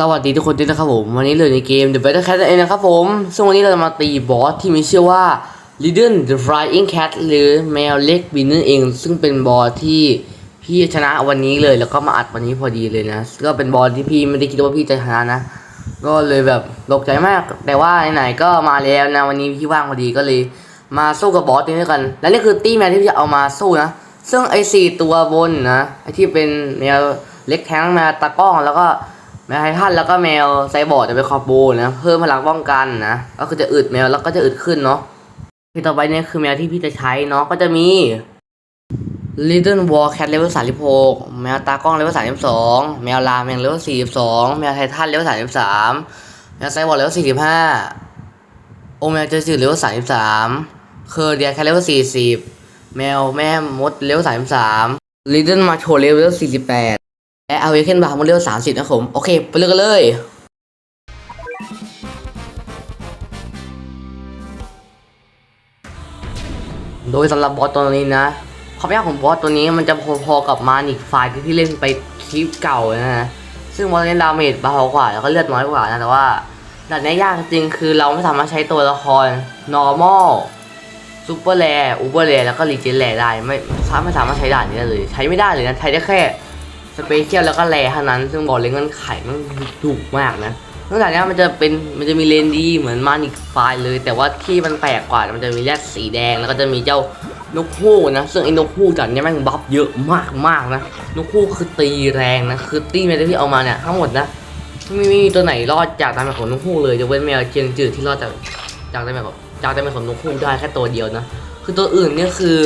สวัสดีทุกคนด้วยนะครับผม วันนี้เลยในเกม The Battle Cat เองนะครับผม ซึ่งวันนี้เราจะมาตีบอสที่มีชื่อว่า Lidl the Flying Cat หรือแมวเล็กบินนั่นเอง ซึ่งเป็นบอสที่พี่ชนะวันนี้เลยแล้วก็มาอัดวันนี้พอดีเลยนะ ก็เป็นบอสที่พี่ไม่ได้คิดว่าพี่จะชนะนะ ก็เลยแบบตกใจมาก แต่ว่าไหนๆก็มาแล้วนะวันนี้พี่ว่างพอดีก็เลย มาสู้กับบอสนี้ด้วยกัน และนี่คือตี้แมวที่พี่จะเอามาสู้นะ ซึ่งไอ้สี่ตัวบนนะไอ้ที่เป็นแมวเล็กแท้งแมวตากล้องแล้วก็ แมวไททันแล้วก็แมวไซบอร์ดจะเป็นคอร์โบนะเพิ่มพลังป้องกันนะก็คือจะอึดแมวแล้วก็จะอึดขึ้นเนาะที่ต่อไปเนี่ยคือแมวที่พี่จะใช้เนาะก็จะมี Little War Cat Level 36 แมวตากล้อง Level 32 แมวลาแมง Level 42 แมวไททัน Level 33 แมวไซบอร์ด Level 45 โอแมวเจอจืด Level 33 เคอร์เดียแคท Level 40 แมวแม่มด Level 33 Little Macho Level 48 และเอาเวเคนบาร์มเลเวลสามสิบนะครับผม โอเคไปเลือกกันเลย โดยสำหรับบอสตัวนี้นะความยากของบอสตัวนี้มันจะพอๆกับมานิกไฟล์ที่เล่นไปคลิปเก่านะฮะซึ่งบอสนี้ดาเมจเบากว่า แล้วก็เลือดน้อยกว่านะแต่ว่าด่านนี้ยากจริงคือเราไม่สามารถใช้ตัวละคร normal ซูเปอร์แรอูเปอร์แรแล้วก็รีเจนแรได้ไม่สามารถสามารถใช้ด่านนี้เลย ใช้ไม่ได้เลยนะใช้ได้แค่ สเปเชียลแล้วก็แรเท่านั้น ซึ่งบอกเลยเงินไขมันถูกมากนะนอกจากนี้มันจะเป็นมันจะมีเลนดีเหมือนมานิกไฟล์เลย แต่ว่าที่มันแปลกกว่ามันจะมีแรดสีแดงแล้วก็จะมีเจ้านกฮูกนะ ซึ่งไอ้นกฮูกจากเนี้ยม่งบัฟเยอะมากมากๆนะนกฮูกคือตีแรงนะคือตีแมวที่เอามาเนี่ยทั้งหมดนะไม่มีตัวไหนรอดจากตามแบบของนกฮูกเลยยกเว้นแมวเจียงจืดที่รอดจากจากตามแบบของจากตามแบบของนกฮูกได้แค่ตัวเดียวนะคือตัวอื่นเนี่ยคือ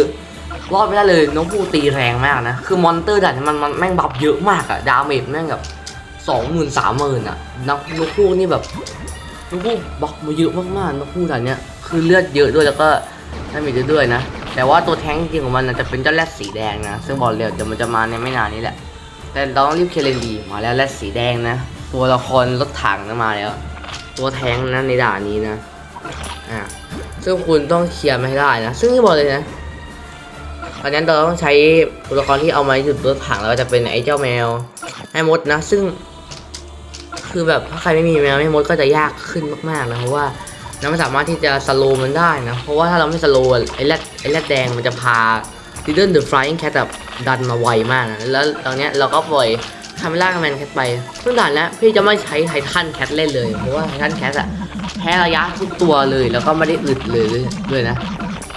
รอดไม่ได้เลยน้องผู้ตีแรงมากนะ คือมอนเตอร์ด่านนี้มันมันแม่งบัฟเยอะมากอะดาเมจแม่งแบบสองหมื่นสามหมื่นอะนักนกผู้นี่แบบนกผู้บัฟมาเยอะมากๆนกผู้ด่านเนี้ยคือเลือดเยอะด้วยแล้วก็ดาเมจเยอะด้วยนะ แต่ว่าตัวแท้งจริงของมันจะเป็นเจ้าแรดสีแดงนะซึ่งบอกเลยเดี๋ยวมันจะมาในไม่นานนี้แหละ แต่เราต้องรีบเคลียร์เลนดีมาแล้วแรดสีแดงนะ ตัวละครรถถังนะมาแล้ว ตัวแท้งนะในด่านนี้นะอ่าซึ่งคุณต้องเคลียร์ไม่ได้นะ ซึ่งที่บอกเลยนะ อนนั้นเราต้องใช้ตัวละครที่เอามาหยุดรถถังแล้วจะเป็นไอ้เจ้าแมวไอ้มดนะ ซึ่ง คือแบบถ้าใครไม่มีแมวไอ้มดก็จะยากขึ้นมากๆนะเพราะว่าเราไม่สามารถที่จะสโลมันได้นะ เพราะว่าถ้าเราไม่สโลไอ้แรดไอ้แรดแดงมันจะพา Little the Flying Cat แบบดันมาไวมากนะแล้วตอนเนี้ยเราก็ปล่อยคาเมล่าแมนแคทไปซึ่งด่านแล้วพี่จะไม่ใช้ไททันแคทเล่นเลย เพราะว่าไททันแคทอะแพ้ระยะทุกตัวเลยแล้วก็ไม่ได้อึดเลยด้วยนะ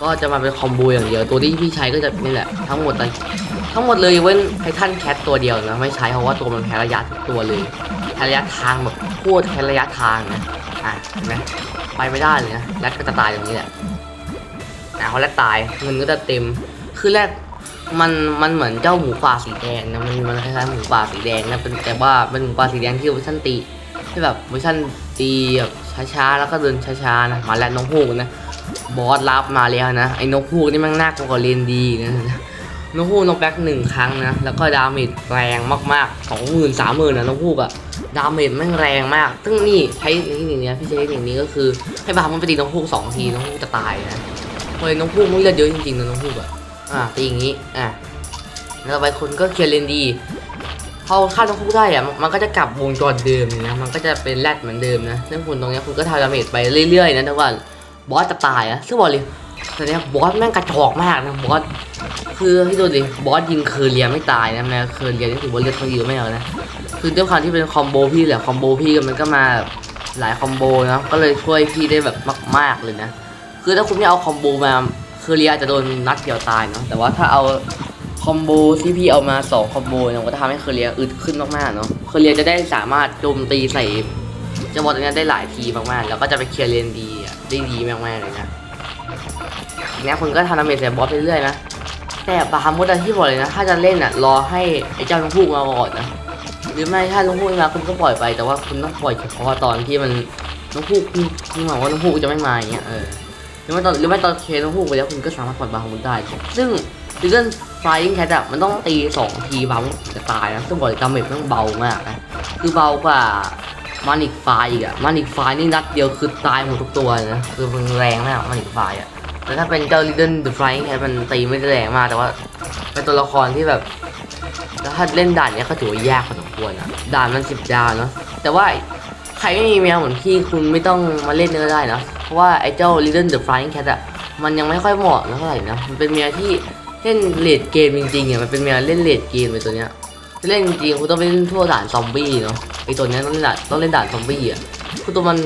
ก็จะมาเป็นคอมโบอย่างเดียว ตัวที่พี่ใช้ก็จะนี่แหละ ทั้งหมดเลยทั้งหมดเลยเว้นไททันแคทตัวเดียวนะไม่ใช้เพราะว่าตัวมันแพ้ระยะทุกตัวเลยแพ้ระยะทางแบบโคตรแพ้ระยะทางนะอะเห็นไหมไปไม่ได้เลยนะแรดก็จะตายอย่างนี้แหละอะพอแรดตายเงินก็จะเต็มคือแรดมันมันเหมือนเจ้าหมูป่าสีแดงนะมันมันคล้ายๆหมูป่าสีแดงนะเป็นแต่ว่าเป็นหมูป่าสีแดงที่เวอร์ชันตีที่แบบเวอร์ชันตีแบบช้าๆแล้วก็เดินช้าๆนะมาแรดน้องฮูกนะ บอสรับมาแล้วนะ ไอ้นกฮูกนี่แมันน่ากลัวกว่าเลนดีนะนกฮูกนกแบ็กหนึ่งครั้งนะ แล้วก็ดาเมจแรงมากๆสองหมื่นสามหมื่นนะนกฮูกอะดาเมจแม่งแรงมากซึ่งนี่ใช้เทคนิคนี้พี่ใช้เทคนิคนี้ก็คือให้บามันไปตีนกฮูกสองทีนกฮูกจะตายนะเพราะนกฮูกมันเลือดเยอะจริงๆนะนกฮูกอะอะตีอย่างนี้อะแล้วไปคนก็เคลียร์เลนดีพอฆ่านกฮูกได้อะมันก็จะกลับวงจรเดิมเลยนะมันก็จะเป็นแรดเหมือนเดิมนะซึ่งคุณตรงเนี้ยคุณก็ทำดาเมจไปเรื่อยๆนะทุกคน บอสจะตายอะซึ่งบอกเลยตอนเนี้ยบอสแม่งกระจอกมากนะบอสคือที่ดูดิบอสยิงเคอร์เรียไม่ตายนะแม่เคอร์เรียนี่ถือว่าเลือดเขาเยอะไม่เอานะคือด้วยความที่เป็นคอมโบพี่แหละคอมโบพี่ก็มันก็มาหลายคอมโบนะก็เลยช่วยพี่ได้แบบมาก ๆเลยนะคือถ้าคุณไม่เอาคอมโบมาเคอร์เรียจะโดนนัดเดียวตายเนาะแต่ว่าถ้าเอาคอมโบที่พี่เอามาสองคอมโบเนี่ยก็จะทำให้เคอร์เรียอึดขึ้นมากๆเนาะเคอร์เรียจะได้สามารถโจมตีใส่ จะบอลตรงนี้ได้หลายทีมากๆ แล้วก็จะไปเคลียร์เลนดีได้ดีมากๆเลยนะทีเนี้ยคุณก็ทำดาเมจใส่บอสไปเรื่อยนะ แต่บาฮามุดที่บอกเลยนะ ถ้าจะเล่นอะรอให้ไอ้เจ้าลุงพูกมาก่อนนะหรือไม่ถ้าลุงพูกมาคุณก็ปล่อยไป แต่ว่าคุณต้องปล่อยเฉพาะตอนที่มันลุงพูกคุณหวังว่าลุงพูกจะไม่มาอย่างเงี้ยเออหรือไม่ตอนหรือไม่ตอนเคลุงพูกไปแล้วคุณก็สามารถปล่อยบาฮามุดได้ ซึ่งดิเกนไฟยิงแคทอะมันต้องตีสองทีบาฮามุดจะตายนะซึ่งบอกเลยดาเมจมันเบามากนะคือเบากว่า มานิกไฟอีกอะมานิกไฟนี่นัดเดียวคือตายหมดทุกตัวนะคือมันแรงมากมานิกไฟอะแต่ถ้าเป็นเจ้า Little the Flying Cat มันตีไม่ได้แรงมากแต่ว่าเป็นตัวละครที่แบบแล้วถ้าเล่นด่านเนี้ยก็ถือว่ายากพอสมควรอะด่านมันสิบดาวเนาะแต่ว่าใครไม่มีแมวเหมือนพี่คุณไม่ต้องมาเล่นก็ได้นะเพราะว่าไอ้เจ้า Little the Flying Cat อะมันยังไม่ค่อยเหมาะนะเท่าไหร่นะมันเป็นแมวที่เล่นเลดเกมจริงๆอะมันเป็นแมวเล่นเลดเกมเลยตัวเนี้ย จะเล่นจริงๆคุณต้องไปเล่นทั่วด่านซอมบี้เนาะไอตัวเนี้ยต้องเล่นด่านต้องเล่นด่านซอมบี้อะคือตัวมัน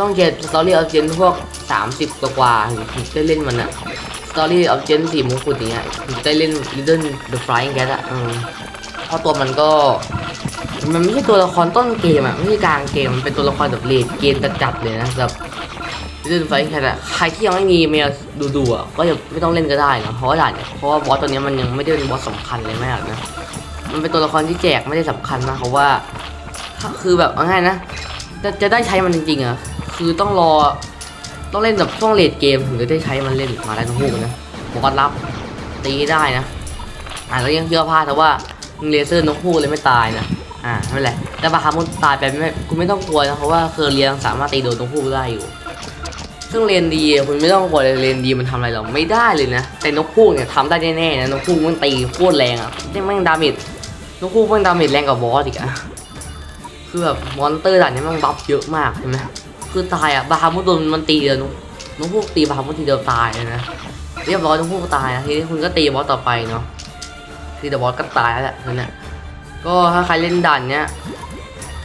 ต้องเกตสตอรี่เอาเจนพวก 30 กว่าๆถึงถึงจะเล่นมันอะสตอรี่เอาเจนสี่มงกุฎอย่างเงี้ยถึงจะเล่น Little the Flying Cat อะเออเพราะตัวมันก็ มันไม่ใช่ตัวละครต้นเกมอะไม่ใช่กลางเกมมันเป็นตัวละครแบบเลดเกมจัดๆเลยนะแบบเล่นไฟแค่อะใครที่ยังไม่มีเมียดูดูๆอะก็อย่าไม่ต้องเล่นก็ได้นะเพราะว่าด่านเนี่ยเพราะว่าบอสตัวเนี้ยมันยังไม่ได้เป็นบอสสำคัญเลยแมากนะ มันเป็นตัวละครที่แจกไม่ได้สำคัญมากเพราว่า คือแบบง่ายนะ จะจะได้ใช้มันจริงๆอะคือต้องรอต้องเล่นแบบช่วงเลดเกมถึงจะได้ใช้มันเล่นมาได้ทั้งคู่นะผมก็รับตีได้นะ อ่าแล้วยังเชื่อพลาดแต่ว่ามึงเลเซอร์นกฮูกเลยไม่ตายนะอ่าไม่เป็นไรแต่บาคามุนตายไปไม่คุณไม่ต้องกลัวนะเพราะว่าเคอร์เรียงสามารถตีโดนนกฮูกได้อยู่ซึ่งเลนดีคุณไม่ต้องกลัวเลยเลนดีมันทำอะไรเราไม่ได้เลยนะแต่นกฮูกเนี่ยทำได้แน่ๆนะนกฮูกมันตีโคตรแรงอะยังแม่งดาเมจ นกฮูกแม่งดาเมจแรงกว่าบอสอีกอะคือแบบมอนเตอร์ด่านนี้มันบัฟเยอะมากใช่ไหมคือตายอะบาคามุนโดนมันตีเดียวนกนกฮูกตีบาคามุนทีเดียวตายเลยนะเรียบร้อยนกฮูกก็ตายนะทีนี้คุณก็ตีบอสต่อไปเนาะคือเดอะบอสก็ตายแล้วแหละนั่นแหละก็ถ้าใครเล่นด่านเนี้ย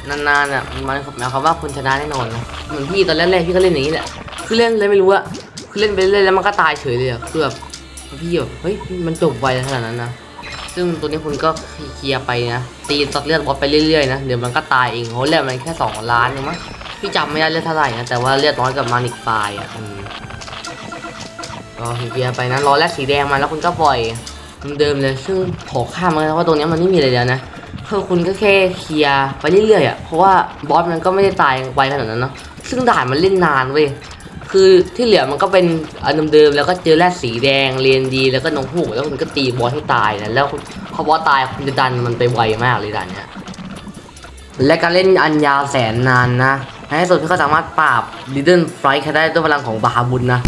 นานๆอะมันหมายความว่าคุณชนะแน่นอนนะเหมือนพี่ตอนแรกๆพี่ก็เล่นอย่างนี้แหละคือเล่นเลยไม่รู้อะคือเล่นไปเรื่อยๆแล้วมันก็ตายเฉยเลยอะคือแบบพี่แบบเฮ้ยมันจบไวขนาดนั้นนะ ซึ่งตัวนี้คุณก็เคลียร์ไปนะ ตีตัดเลือดบอสไปเรื่อยๆนะ เดี๋ยวมันก็ตายเองเพราะเลือดมันแค่สองล้านเองมั้งพี่จำไม่ได้เลือดเท่าไหร่นะ แต่ว่าเลือดน้อยกับมานิกไฟอะอืมก็เคลียร์ไปนะ รอแรกสีแดงมาแล้วคุณก็ปล่อยเดิมๆเลย ซึ่งขอข้ามเลยนะว่าตรงนี้มันไม่มีอะไรแล้วนะคือคุณก็แค่เคลียร์ไปเรื่อยๆอะ เพราะว่าบอสมันก็ไม่ได้ตายไวขนาดนั้นเนาะ ซึ่งด่านมันเล่นนานเว้ย คือที่เหลือมันก็เป็นอันเดิมๆแล้วก็เจอแร่สีแดงเรียนดีแล้วก็น้องหูกแล้วคุณก็ตีบอสให้ตายนะแล้วพอบอสตายคุณจะดันมันไปไวมากเลยด่านเนี้ยและการเล่นอันยาวแสนนานนะในที่สุดพี่ก็สามารถปราบดิเดิลไฟท์ได้ด้วยพลังของบาฮาบุนนะ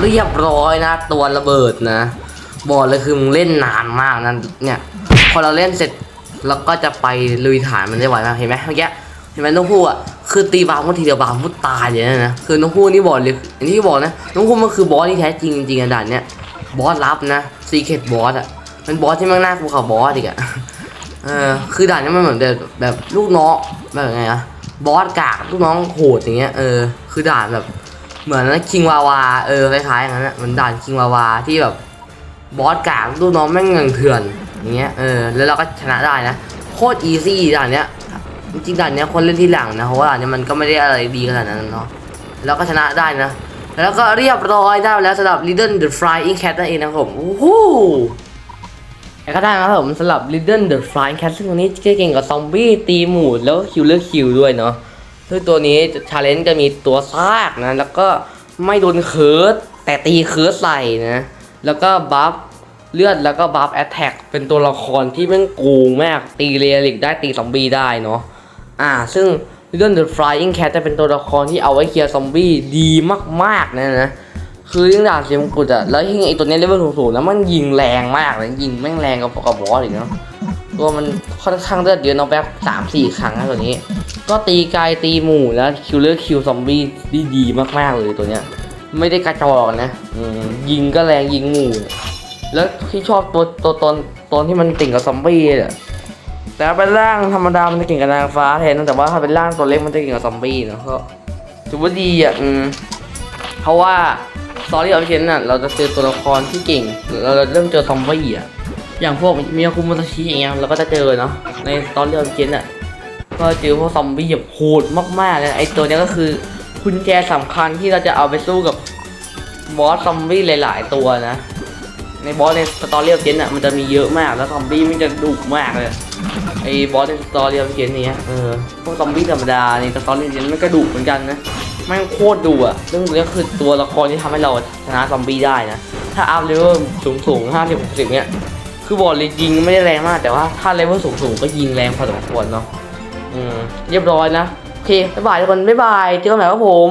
เรียบร้อยนะตัวระเบิดนะบอกเลยคือมึงเล่นนานมากนะเนี่ยพอเราเล่นเสร็จเราก็จะไปลุยฐานมันได้ไวมากเห็นไหมเมื่อกี้ ห็นไหมน้องพูดอะคือตีบาพุทีเดียวบาพุตายเลยนะนะคือน้องพูดนี่บอกเลยอันนี้บอกนะน้องพูดมันคือบอสที่แท้จริงจริงๆอะด่านเนี้ยบอสลับนะซีเคทบอสอะมันบอสที่แม่งน่ากลัวกว่าบอสอีกอะเออคือด่านนี้มันเหมือนแบบแบบลูกน้องแบบไงอะบอสกากลูกน้องโหดอย่างเงี้ยเออคือด่านแบบ เหมือนคิงวาวาเออคล้ายๆอย่างนั้นอะเหมือนด่านคิงวาวาที่แบบบอสกากลูกน้องแม่งเงินเถื่อนอย่างเงี้ยเออแล้วเราก็ชนะได้นะโคตรอีซี่ด่านเนี้ย จริงๆด่านเนี้ยคนเล่นที่หลังนะเพราะว่าด่านเนี้ยมันก็ไม่ได้อะไรดีขนาดนั้นเนาะแล้วก็ชนะได้นะ แล้วก็เรียบร้อยได้แล้วสำหรับ Little the Flying Cat นั่นเองนะครับผมโอ้โหแต่ก็ได้นะครับผมสำหรับ Little the Flying Cat ซึ่งตัวนี้เก่งกับซอมบี้ตีหมูแล้วคิวเลอร์คิวด้วยเนาะซึ่งตัวนี้ชาเลนจ์จะมีตัวซากนะแล้วก็ไม่โดนเคิร์ดแต่ตีเคิร์ดใส่นะแล้วก็บัฟเลือดแล้วก็บัฟแอตแทกเป็นตัวละครที่แม่งโกูมากตีเรียลิกได้ตีซอมบี้ได้เนาะ อ่า ซึ่ง Little the Flying Cat จะเป็นตัวละครที่เอาไว้เคลียร์ซอมบี้ดีมากๆนะนะ คือยิ่งดานเสียงกุดอะแล้วยิ่งไอตัวเนี้เลเวลสูงๆแล้วมันยิงแรงมากเลยยิงแม่งแรงกับกับบอสอีกเนาะตัวมันค่อนข้างเลือดเยอะเนาะแบบสามสี่ครั้งนะตัวนี้ ก็ตีไกลตีหมู่แล้วคิวเลอร์คิวซอมบี้ดีดีมากๆเลยตัวเนี้ย ไม่ได้กระจอกนะยิงก็แรงยิงหมู่ แล้วที่ชอบตัวตัวตอนตอนที่มันติ่งกับซอมบี้อะ แต่ถ้าเป็นร่างธรรมดา มันจะเก่งกับนางฟ้าแทนนะแต่ว่าถ้าเป็นร่างตัวเล็กมันจะเก่งกับซอมบี้เนะก็ถือว่าดีอะอืมเพราะว่าตอรี่ออฟเชนน่ะเราจะเจอตัวละครที่เก่ง เราเริ่มเจอซอมบี้อะอย่างพวกมียาคุมุตชิอย่างเงี้ยเราก็จะเจอเนาะในตอรี่ออฟเชนอะก็เจอพวกซอมบี้แบบโหดมากๆเลยไอตัวนี้ก็คือกุญแจสำคัญที่เราจะเอาไปสู้กับบอสซอมบี้หลาย ๆ ตัวนะ ในบอสในตอนเรี่ออฟเจนอะมันจะมีเยอะมากแล้วซอมบี้มันจะดุมากเลย ไอ้บอสในสตอรี่เจนเนี้เออพวกซอมบี้ธรรมดาในสตอรี่ออฟเจนมันก็ดุเหมือนกันนะแม่โคตรดุอะซึ่งนี้คือตัวละครที่ทำให้เราชนะซอมบี้ได้นะ ถ้าอัพเลเวลสูงสูงห้าสิบหกสิบเนี้ยคือบอกเลยยิงไม่ได้แรงมาก แต่ว่าถ้าเลเวลสูงสูงก็ยิงแรงพอสมควรเนาะ อืม เรียบร้อยนะ โอเค บ๊ายบายทุกคน บ๊ายบาย เจอกันใหม่ครับผม